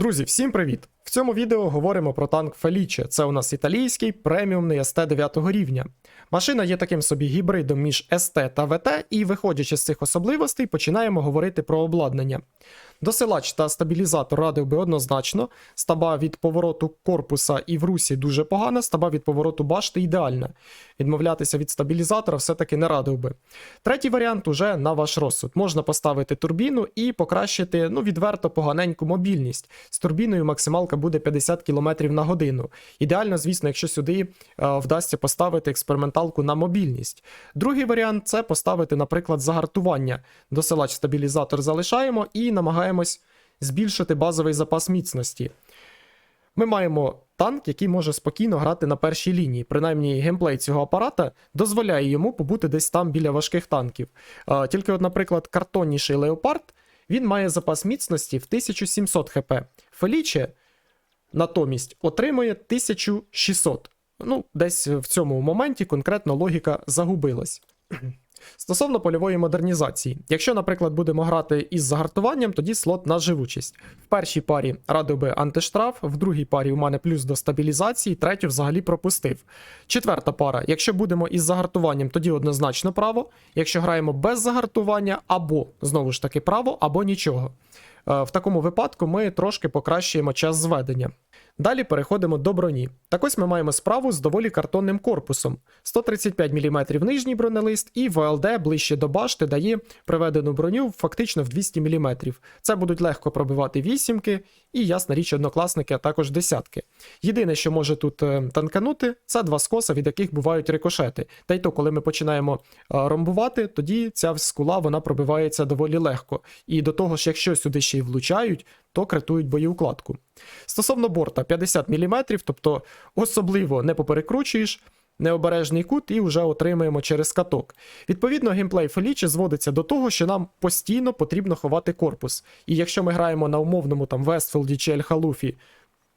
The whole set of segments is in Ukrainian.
Друзі, всім привіт! В цьому відео говоримо про танк Феліче. Це у нас італійський преміумний СТ 9 рівня. Машина є таким собі гібридом між СТ та ВТ, і виходячи з цих особливостей, починаємо говорити про обладнання. Досилач та стабілізатор радив би однозначно. Стаба від повороту корпуса і в русі дуже погана, стаба від повороту башти ідеальна. Відмовлятися від стабілізатора все-таки не радив би. Третій варіант уже на ваш розсуд. Можна поставити турбіну і покращити ну, відверто поганеньку мобільність. З турбіною максималка буде 50 км на годину. Ідеально, звісно, якщо сюди е, вдасться поставити експерименталку на мобільність. Другий варіант це поставити, наприклад, загартування. Досилач стабілізатор залишаємо і намагаємось збільшити базовий запас міцності. Ми маємо танк, який може спокійно грати на першій лінії. Принаймні, геймплей цього апарата дозволяє йому побути десь там біля важких танків. Тільки, от, наприклад, картонніший Леопард він має запас міцності в 1700 хп. Феліче натомість отримує 1600. Ну, десь в цьому моменті конкретно логіка загубилась. Стосовно польової модернізації, якщо, наприклад, будемо грати із загартуванням, тоді слот на живучість. В першій парі радив би антиштраф, в другій парі у мене плюс до стабілізації, третю взагалі пропустив. Четверта пара, якщо будемо із загартуванням, тоді однозначно право. Якщо граємо без загартування, або знову ж таки право, або нічого. Е, В такому випадку ми трошки покращуємо час зведення. Далі переходимо до броні. Так ось ми маємо справу з доволі картонним корпусом. 135 мм нижній бронелист, і ВЛД ближче до башти дає приведену броню фактично в 200 мм. Це будуть легко пробивати вісімки, і ясна річ, однокласники, а також десятки. Єдине, що може тут е, танканути, це два скоса, від яких бувають рикошети. Та й то, коли ми починаємо е, ромбувати, тоді ця скула вона пробивається доволі легко. І до того ж, якщо сюди ще й влучають, то критують боєукладку. Стосовно борта 50 мм, тобто особливо не поперекручуєш, необережний кут і вже отримаємо через каток. Відповідно, геймплей Фелічі зводиться до того, що нам постійно потрібно ховати корпус. І якщо ми граємо на умовному там Вестфілді чи Ельхалуфі,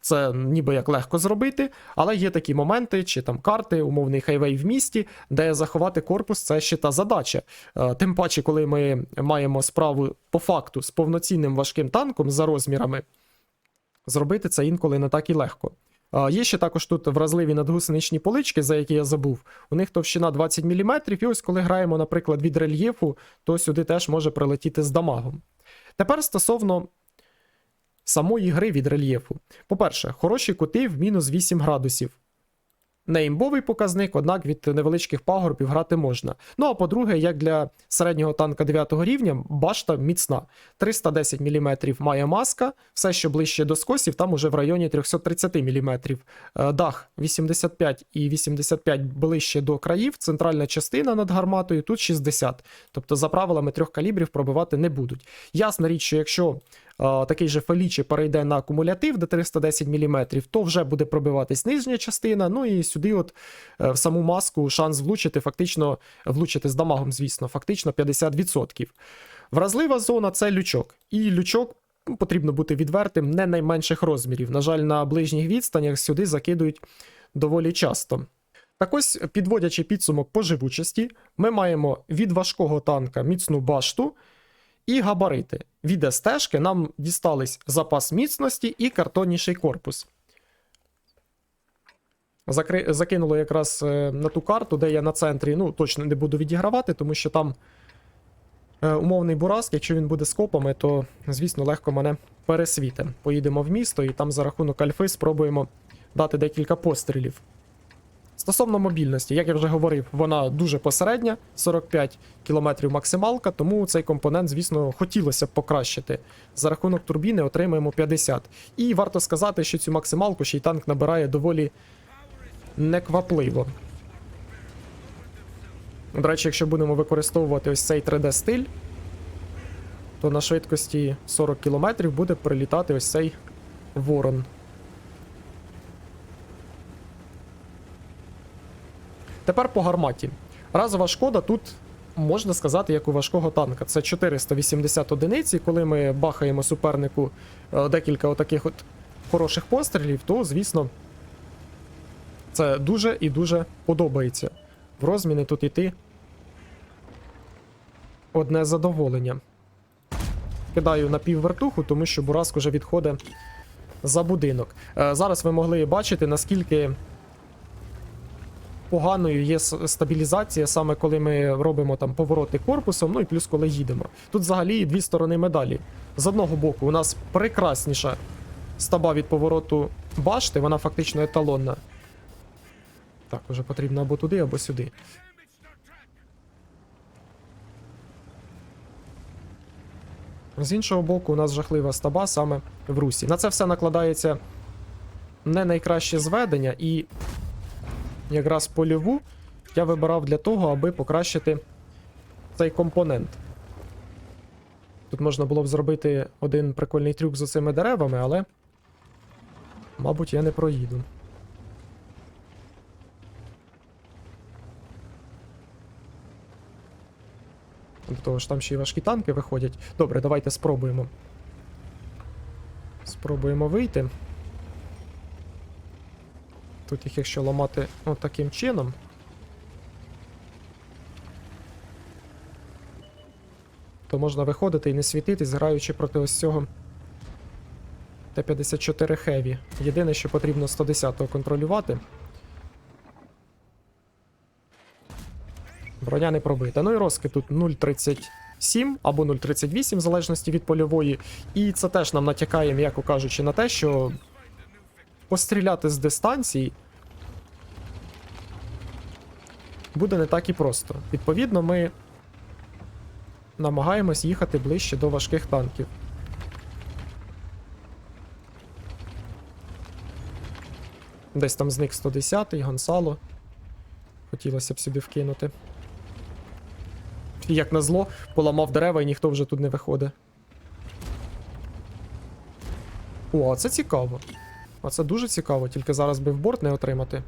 це ніби як легко зробити, але є такі моменти, чи там карти, умовний хайвей в місті, де заховати корпус це ще та задача. Е, Тим паче, коли ми маємо справу по факту з повноцінним важким танком за розмірами, зробити це інколи не так і легко. Є ще також тут вразливі надгусеничні полички, за які я забув. У них товщина 20 мм, і ось коли граємо, наприклад, від рельєфу, то сюди теж може прилетіти з дамагом. Тепер стосовно самої гри від рельєфу. По-перше, хороші кути в мінус 8 градусів. Не імбовий показник, однак від невеличких пагорбів грати можна. Ну а по-друге, як для середнього танка 9 рівня, башта міцна. 310 мм має маска, все, що ближче до скосів, там уже в районі 330 мм. Е, Дах 85 і 85 ближче до країв, центральна частина над гарматою тут 60. Тобто, за правилами трьох калібрів пробивати не будуть. Ясна річ, що якщо такий же Фелічі перейде на акумулятив до 310 мм, то вже буде пробиватись нижня частина. Ну і сюди, от е, в саму маску, шанс влучити, фактично влучити з дамагом, звісно, фактично 50%. Вразлива зона це лючок. І лючок. ну, Потрібно бути відвертим, не найменших розмірів. На жаль, на ближніх відстанях сюди закидують доволі часто. Так ось, підводячи підсумок по живучості, ми маємо від важкого танка міцну башту і габарити. Від СТ-шки нам дістались запас міцності і картонніший корпус. Закри... Закинуло якраз е, на ту карту, де я на центрі, ну, точно не буду відігравати, тому що там е, умовний бураск, якщо він буде з копами, то, звісно, легко мене пересвіте. Поїдемо в місто і там за рахунок альфи спробуємо дати декілька пострілів. Стосовно мобільності, як я вже говорив, вона дуже посередня, 45 км максималка, тому цей компонент, звісно, хотілося б покращити. За рахунок турбіни отримаємо 50. І варто сказати, що цю максималку ще й танк набирає доволі неквапливо. До речі, якщо будемо використовувати ось цей 3D-стиль, то на швидкості 40 км буде прилітати ось цей ворон. Тепер по гарматі. Разова шкода тут можна сказати, як у важкого танка. Це 480 одиниць, і коли ми бахаємо супернику е, декілька отаких от хороших пострілів, то, звісно, це дуже і дуже подобається. В розміни тут іти одне задоволення. Кидаю на піввертуху, тому що Бураск уже відходить за будинок. Е, Зараз ви могли бачити, наскільки поганою є стабілізація, саме коли ми робимо там повороти корпусом, ну і плюс коли їдемо. Тут взагалі дві сторони медалі. З одного боку, у нас прекрасніша стаба від повороту башти, вона фактично еталонна. Так, уже потрібно або туди, або сюди. З іншого боку, у нас жахлива стаба саме в русі. На це все накладається не найкраще зведення, і якраз польову я вибирав для того, аби покращити цей компонент. Тут можна було б зробити один прикольний трюк з цими деревами, але. Мабуть, я не проїду. До того ж, там ще й важкі танки виходять. Добре, давайте спробуємо. Спробуємо вийти. Тут їх якщо ламати от чином. То можна виходити і не світитись, граючи проти ось цього Т-54 Heavy. Єдине, що потрібно 110-го контролювати. Броня не пробита. Ну і розкид тут 0,37 або 0,38, в залежності від польової. І це теж нам натякає, м'яко кажучи, на те, що постріляти з дистанції буде не так і просто. Відповідно, ми намагаємось їхати ближче до важких танків. Десь там зник 110-й, Гонсало. Хотілося б сюди вкинути. І як назло, поламав дерева і ніхто вже тут не виходить. О, це цікаво. А це дуже цікаво, тільки зараз би в борт не отримати.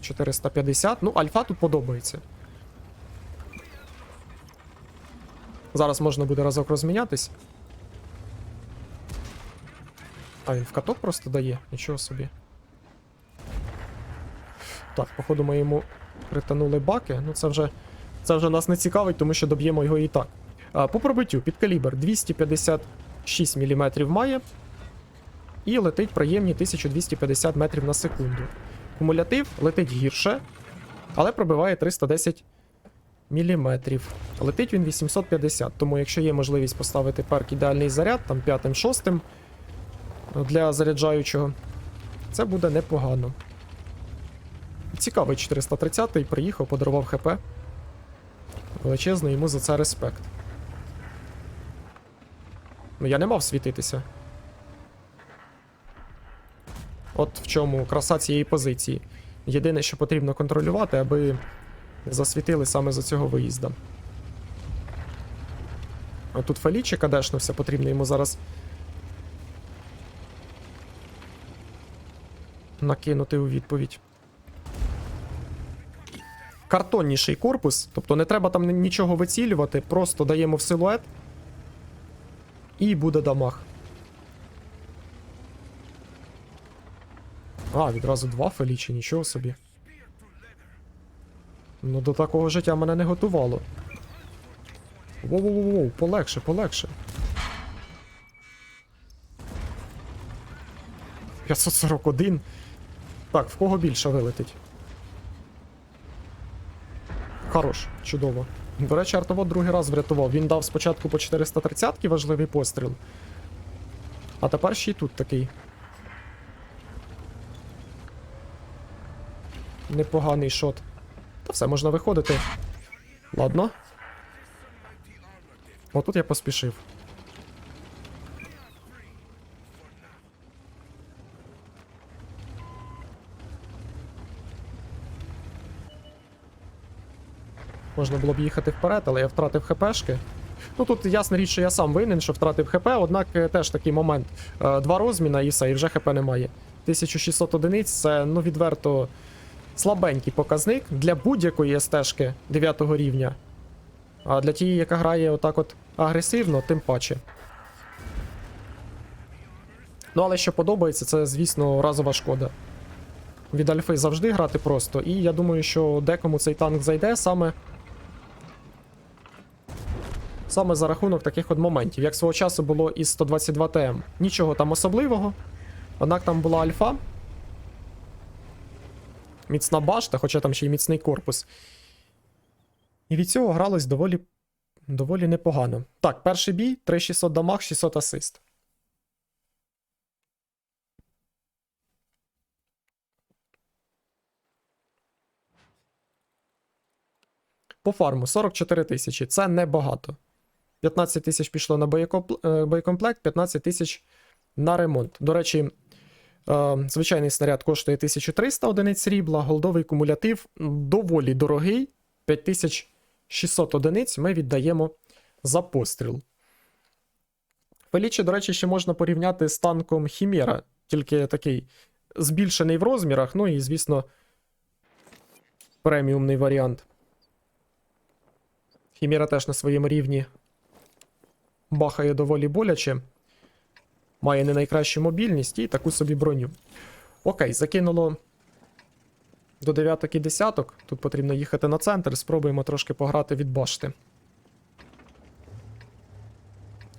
450. Ну, альфа тут подобається. Зараз можна буде разок розмінятись. А, він в каток просто дає, нічого собі. Так, походу ми йому пританули баки. Ну це вже це вже нас не цікавить, тому що доб'ємо його і так. А, по пробиттю під калібр 256 мм має. І летить приємні 1250 метрів на секунду. Кумулятив летить гірше, але пробиває 310 мм. Летить він 850, тому якщо є можливість поставити перк ідеальний заряд, там п'ятим, шостим для заряджаючого, це буде непогано. Цікавий 430-й, приїхав, подарував ХП. Величезний йому за це респект. Ну я не мав світитися. От в чому краса цієї позиції. Єдине, що потрібно контролювати, аби засвітили саме за цього виїзда. А тут Фелічі кадешнувся, потрібно йому зараз накинути у відповідь. Картонніший корпус, тобто не треба там нічого вицілювати, просто даємо в силует і буде дамаг. А, відразу два фелічі, нічого собі. Ну, до такого життя мене не готувало. Воу-воу-воу, полегше, полегше. 541. Так, в кого більше вилетить? Хорош, чудово. До речі, артовод другий раз врятував. Він дав спочатку по 430 важливий постріл. А тепер ще й тут такий. Непоганий шот. Та все, можна виходити. Ладно. Отут я поспішив. Можна було б їхати вперед, але я втратив хпшки. Ну тут ясна річ, що я сам винен, що втратив хп, однак е, теж такий момент. Е, Два розміна і все, і вже хп немає. 1600 одиниць це ну відверто слабенький показник для будь-якої СТ-шки 9 рівня. А для тієї, яка грає отак от агресивно, тим паче. Ну, але що подобається, це, звісно, разова шкода. Від Альфи завжди грати просто, і я думаю, що декому цей танк зайде саме. Саме за рахунок таких от моментів, як свого часу було із 122 ТМ. Нічого там особливого. Однак там була альфа. Міцна башта, хоча там ще й міцний корпус. І від цього гралось доволі, доволі непогано. Так, перший бій, 3600 дамаг, 600 асист. По фарму 44 тисячі. Це небагато. 15 тисяч пішло на е, боєкомплект, 15 тисяч на ремонт. До речі, е, звичайний снаряд коштує 1300 одиниць срібла, голдовий кумулятив доволі дорогий. 5600 одиниць ми віддаємо за постріл. Фелічі, до речі, ще можна порівняти з танком Хімера, тільки такий збільшений в розмірах, ну і, звісно, преміумний варіант. Хімера теж на своєму рівні бахає доволі боляче. Має не найкращу мобільність і таку собі броню. Окей, закинуло до дев'яток і десяток. Тут потрібно їхати на центр, спробуємо трошки пограти від башти.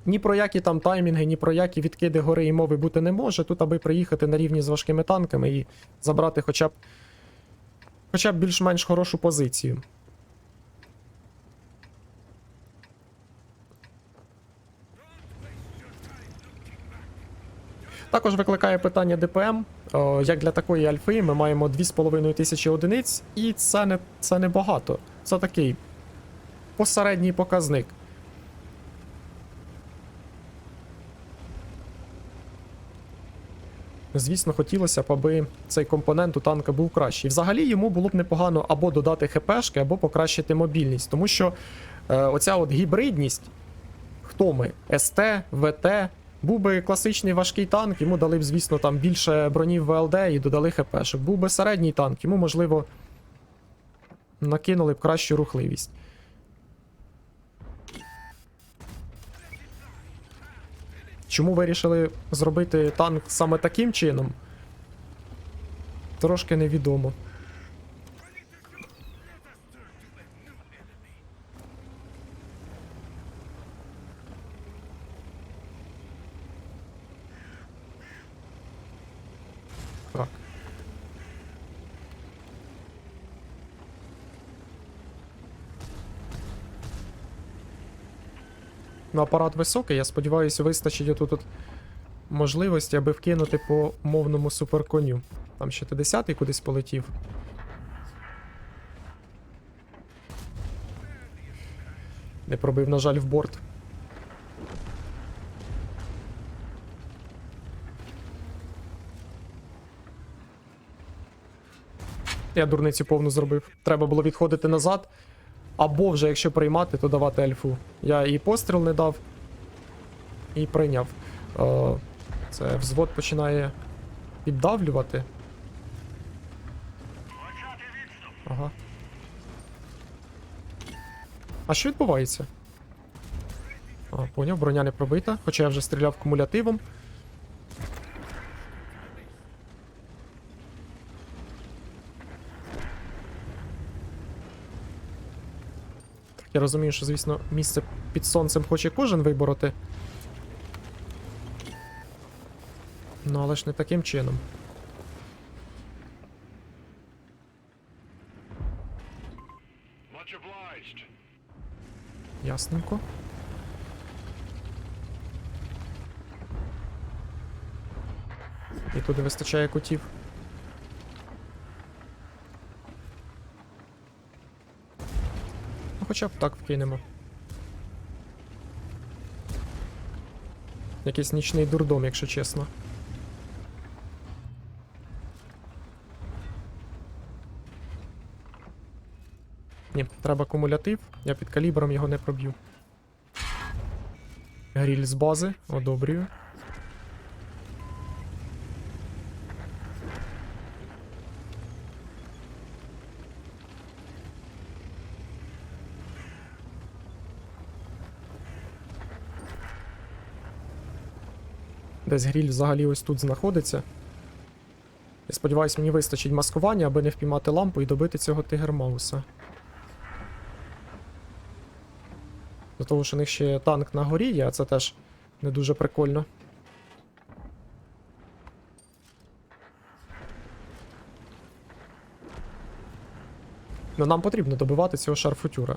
Ні про які там таймінги, ні про які відкиди гори і мови бути не може. Тут, аби приїхати на рівні з важкими танками і забрати хоча б хоча б більш-менш хорошу позицію. Також викликає питання ДПМ. Як для такої альфи ми маємо 2,5 тисячі одиниць, і це не, це не. Це такий посередній показник. Звісно, хотілося б, аби цей компонент у танка був кращий. Взагалі йому було б непогано або додати ХПшки, або покращити мобільність, тому що е, оця от гібридність, хто ми? СТ, ВТ, був би класичний важкий танк, йому дали б, звісно, там більше бронів ВЛД і додали ХПшок. Був би середній танк, йому, можливо, накинули б кращу рухливість. Чому вирішили зробити танк саме таким чином? Трошки невідомо. Ну, апарат високий, я сподіваюся, вистачить отут от можливості, аби вкинути по мовному суперконю. Там ще Т-10 кудись полетів. Не пробив, на жаль, в борт. Я дурницю повну зробив. Треба було відходити назад. Або вже, якщо приймати, то давати альфу. Я і постріл не дав, і прийняв. Е, Це взвод починає піддавлювати. Ага. А що відбувається? А, поняв, броня не пробита, хоча я вже стріляв кумулятивом. Я розумію, що, звісно, місце під сонцем хоче кожен вибороти. Ну, але ж не таким чином. Ясненько. І туди вистачає кутів. Хоча б так вкинемо. Якийсь нічний дурдом, якщо чесно. Ні, треба кумулятив, я під калібром його не проб'ю. Гріль з бази, одобрюю. Десь гріль взагалі ось тут знаходиться. Я сподіваюся, мені вистачить маскування, аби не впіймати лампу і добити цього тигермауса. До того, що у них ще танк на горі є, а це теж не дуже прикольно. Ну, нам потрібно добивати цього шарфутюра.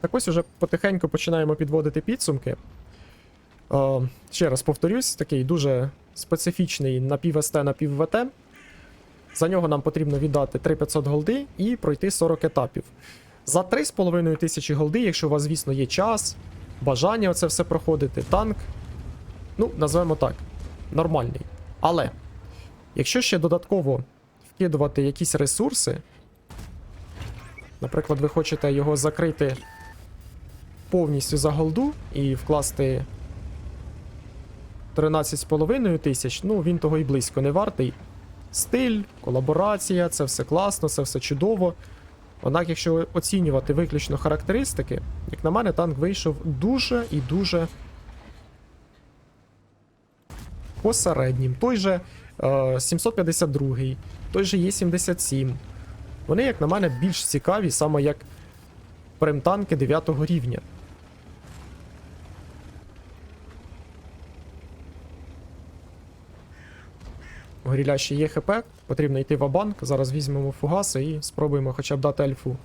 Так ось уже потихеньку починаємо підводити підсумки. Е, ще раз повторюсь, такий дуже специфічний напів СТ, напів ВТ. За нього нам потрібно віддати 3500 голди і пройти 40 етапів. За 3,5 тисячі голди, якщо у вас, звісно, є час, бажання оце все проходити, танк, ну, назвемо так, нормальний. Але, якщо ще додатково вкидувати якісь ресурси, наприклад, ви хочете його закрити повністю за голду і вкласти 13,5 тисяч, ну він того і близько не вартий. Стиль, колаборація, це все класно, це все чудово. Однак, якщо оцінювати виключно характеристики, як на мене, танк вийшов дуже і дуже посереднім. Той же е, 752, той же Є77. Вони, як на мене, більш цікаві, саме як премтанки 9 рівня. Горіля ще є ХП, потрібно йти в банк Зараз візьмемо фугаси і спробуємо хоча б дати альфу.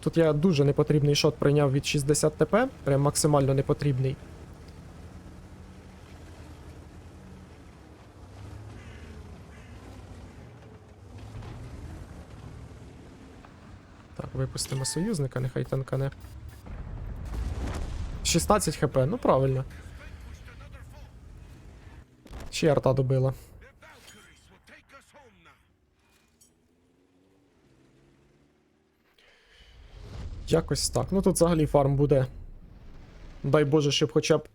Тут я дуже непотрібний шот прийняв від 60 ТП, прям максимально непотрібний. Так, випустимо союзника, нехай танкане. 16 хп, ну правильно. Ще арта добила. Якось так. Ну тут взагалі фарм буде. Дай Боже, щоб хоча б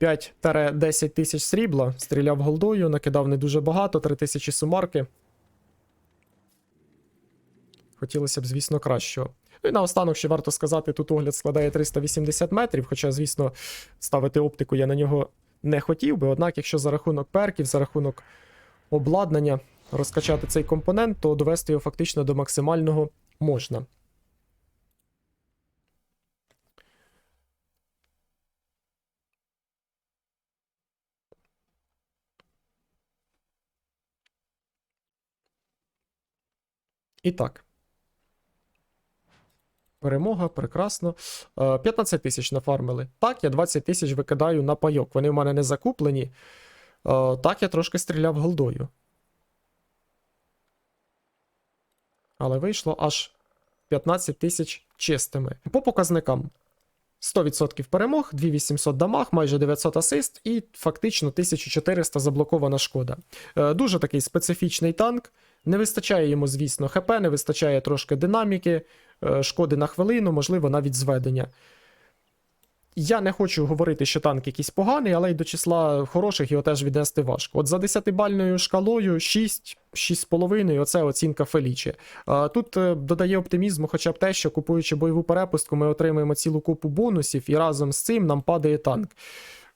5-10 тисяч срібла. Стріляв голдою, накидав не дуже багато, 3 тисячі сумарки. Хотілося б, звісно, кращого. Ну і наостанок ще варто сказати, тут огляд складає 380 метрів, хоча, звісно, ставити оптику я на нього не хотів би. Однак, якщо за рахунок перків, за рахунок обладнання розкачати цей компонент, то довести його фактично до максимального можна. І так. Перемога, прекрасно. Е, 15 тисяч нафармили. Так, я 20 тисяч викидаю на пайок. Вони в мене не закуплені. Е, Так, я трошки стріляв голдою. Але вийшло аж 15 тисяч чистими. По показникам. 100% перемог, 2800 дамаг, майже 900 асист і фактично 1400 заблокована шкода. Е, Дуже такий специфічний танк. Не вистачає йому, звісно, ХП, не вистачає трошки динаміки, е, шкоди на хвилину, можливо, навіть зведення. Я не хочу говорити, що танк якийсь поганий, але й до числа хороших його теж віднести важко. От за 10-бальною шкалою 6, 6,5 оце оцінка Фелічі. Тут е, додає оптимізму хоча б те, що купуючи бойову перепустку, ми отримуємо цілу купу бонусів, і разом з цим нам падає танк.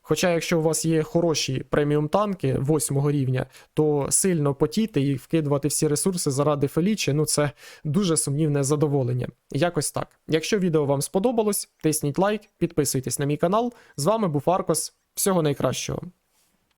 Хоча, якщо у вас є хороші преміум танки 8 рівня, то сильно потіти і вкидувати всі ресурси заради Фелічі, ну це дуже сумнівне задоволення. Якось так. Якщо відео вам сподобалось, тисніть лайк, підписуйтесь на мій канал. З вами був Аркос. Всього найкращого.